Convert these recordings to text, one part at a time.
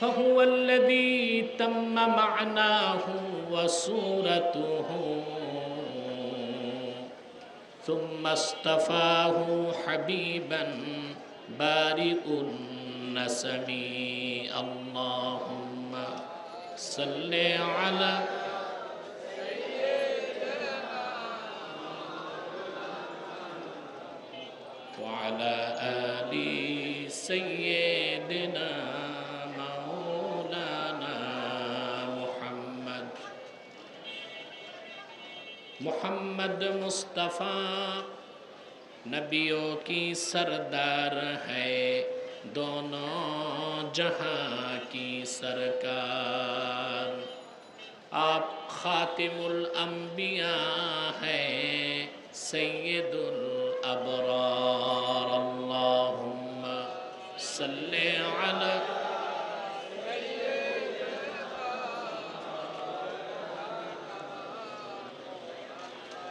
فهو الذي تم معناه وصورته. ثم اصطفاه حبيبا بارئ النسم اللهم صل على وعلى آل سيدنا محمد مصطفیٰ، نبیوں کی سردار ہے، دونوں جہاں کی سرکار۔ آپ خاتم الانبیاء ہیں، سید الابرار۔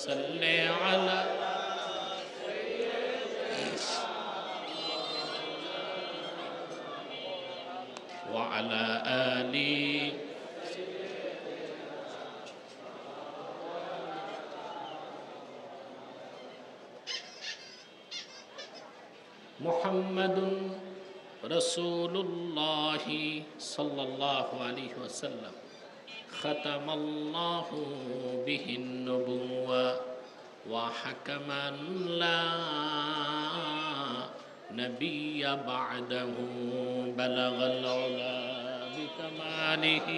صل على وعلى آل محمد رسول الله صلى الله عليه وسلم. ختم الله به النبوة وحكما لا نبي بعده بلغ العلا بكماله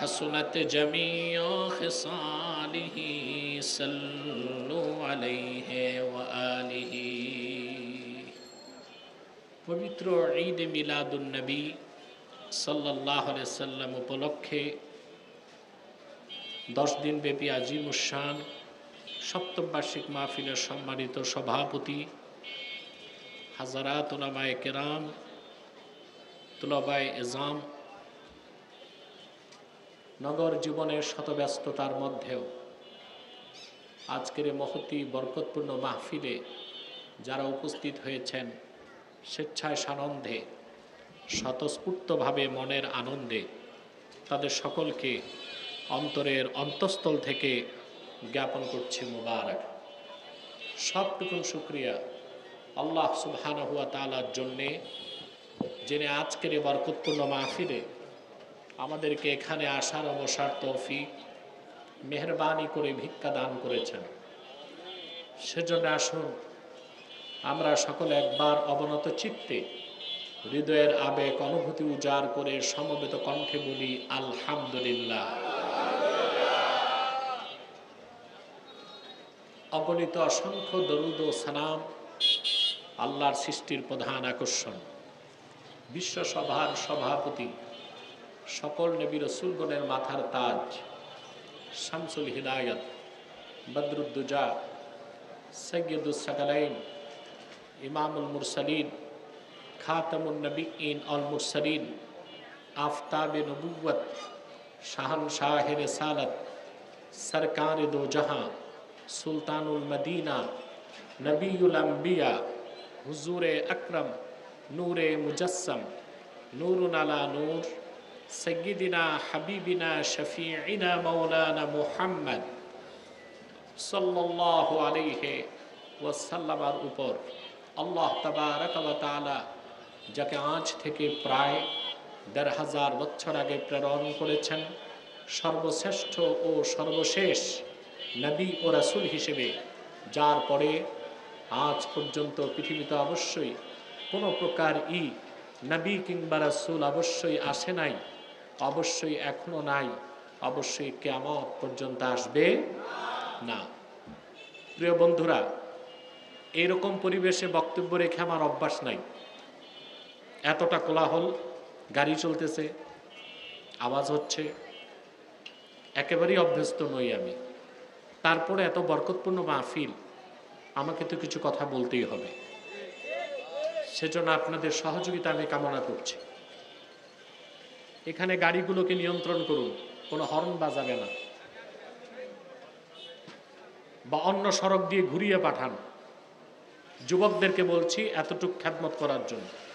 حسنت جميع خصاله صلوا عليه وآله পবিত্র ঈদ মিলাদুন নবী সাল্লাম উপলক্ষে দশ দিন ব্যাপী আজিম উসান সপ্তম বার্ষিক মাহফিলের সম্মানিত সভাপতি হাজারাত ওলামায় কেরাম, তুলবায় এজাম, নগর জীবনের শতব্যস্ততার মধ্যেও আজকের মহতি বরকতপূর্ণ মাহফিলে যারা উপস্থিত হয়েছেন, স্বেচ্ছায় সানন্দে স্বতঃস্ফূর্তভাবে মনের আনন্দে তাদের সকলকে অন্তরের অন্তঃস্থল থেকে জ্ঞাপন করছি মুবারক। সবটুকুন শুক্রিয়া আল্লাহ সুবহান হুয়া তালার জন্যে যিনি আজকের এই বরকতপূর্ণ মাহফিলে আমাদেরকে এখানে আসার অবসার তৌফিক, মেহরবানি করে ভিক্ষা দান করেছেন। সেজন্য আসুন, আমরা সকলে একবার অবনত চিত্তে হৃদয়ের আবেগ, অনুভূতি উজাড় করে সমবেত কণ্ঠে বলি, আলহামদুলিল্লাহ। অগণিত অসংখ্য দরুদ ও সালাম আল্লাহর সৃষ্টির প্রধান আকর্ষণ। বিশ্বসভার সভাপতি, সকল নবী রসুলগণের মাথার তাজ, শামসুল হিদায়ত, বদরুদ্দুজা সৈয়দুসাকালাইন ইমামুল মুরসলিন খাতামুল নবীন অল মুরসলিন আফতাব নবুয়ত শাহন শাহ রসালত সরকার দো জাহাঁ সুলতানুল মদিনা নবীল আম্বিয়া হুজুর আকরম নূর মুজসম নূরুন আলা নূর সৈয়দিনা হাবিবিনা শফিনা মৌলানা মুহাম্মদ সাল্লাহ আলাইহে ওয়াসাল্লামার উপর আল্লাহ তালা যাকে আজ থেকে প্রায় দেড় হাজার বছর আগে প্রেরণ করেছেন, সর্বশ্রেষ্ঠ ও সর্বশেষ নবী ও রাসুল হিসেবে, যার পরে আজ পর্যন্ত পৃথিবীতে অবশ্যই কোনো প্রকার ই নবী কিংবা রাসুল অবশ্যই আসে নাই, অবশ্যই এখনও নাই, অবশ্যই কেমত পর্যন্ত আসবে না। প্রিয় বন্ধুরা, এরকম পরিবেশে বক্তব্য রেখে আমার অভ্যাস নাই। এতটা কোলাহল, গাড়ি চলতেছে, আওয়াজ হচ্ছে, একেবারেই অভ্যস্ত নই আমি। তারপরে এত বরকতপূর্ণ মাহফিল, আমাকে তো কিছু কথা বলতেই হবে। সেজন্য আপনাদের সহযোগিতা আমি কামনা করছি। এখানে গাড়িগুলোকে নিয়ন্ত্রণ করুন, কোনো হর্ন বাজাবে না। বা অন্য সড়ক দিয়ে ঘুরিয়ে পাঠান। যুবকদেরকে বলছি, এতটুক খ্যাতমত করার জন্য।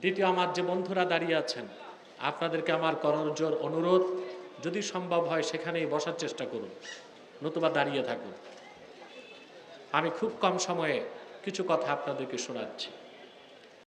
দ্বিতীয়, আমার যে বন্ধুরা দাঁড়িয়ে আছেন, আপনাদেরকে আমার করজোর অনুরোধ, যদি সম্ভব হয় সেখানেই বসার চেষ্টা করুন, নতুবা দাঁড়িয়ে থাকুন। আমি খুব কম সময়ে কিছু কথা আপনাদেরকে শোনাচ্ছি।